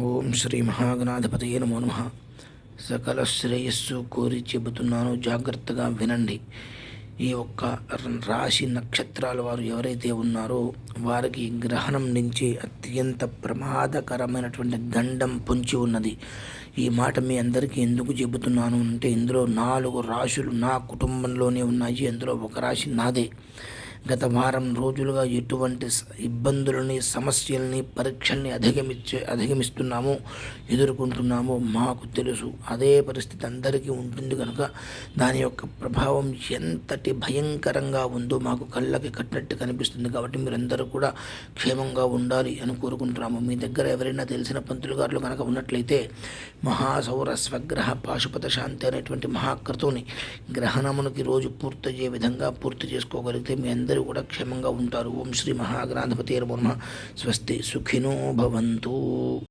ఓం శ్రీ మహాగణాధిపతయ నమో నమ. సకల శ్రేయస్సు కోరి చెబుతున్నాను జాగ్రత్తగా వినండి. ఈ ఒక్క రాశి నక్షత్రాల వారు ఎవరైతే ఉన్నారో వారికి గ్రహణం నుంచి అత్యంత ప్రమాదకరమైనటువంటి గండం పొంచి ఉన్నది. ఈ మాట మీ అందరికీ ఎందుకు చెబుతున్నాను అంటే ఇందులో నాలుగు రాశులు నా కుటుంబంలోనే ఉన్నాయి అందులో ఒక రాశి నాదే. గత వారం రోజులుగా ఎటువంటి ఇబ్బందులని సమస్యల్ని పరీక్షల్ని అధిగమించే అధిగమిస్తున్నాము ఎదుర్కొంటున్నాము మాకు తెలుసు. అదే పరిస్థితి అందరికీ ఉంటుంది కనుక దాని యొక్క ప్రభావం ఎంతటి భయంకరంగా ఉందో మాకు కళ్ళకి కట్టినట్టు కనిపిస్తుంది కాబట్టి మీరందరూ కూడా క్షేమంగా ఉండాలి అని కోరుకుంటున్నాము. మీ దగ్గర ఎవరైనా తెలిసిన పంతులు గారులు కనుక ఉన్నట్లయితే మహాసౌర స్వగ్రహ పాశుపత శాంతి అనేటువంటి మహాకృతుని గ్రహణమునికి రోజు పూర్తయ్యే విధంగా పూర్తి చేసుకోగలిగితే మీ అందరూ కూడా క్షేమంగా ఉంటారు. ఓం శ్రీ మహాగణాధిపతి నమః. స్వస్తి సుఖినో భవంతు.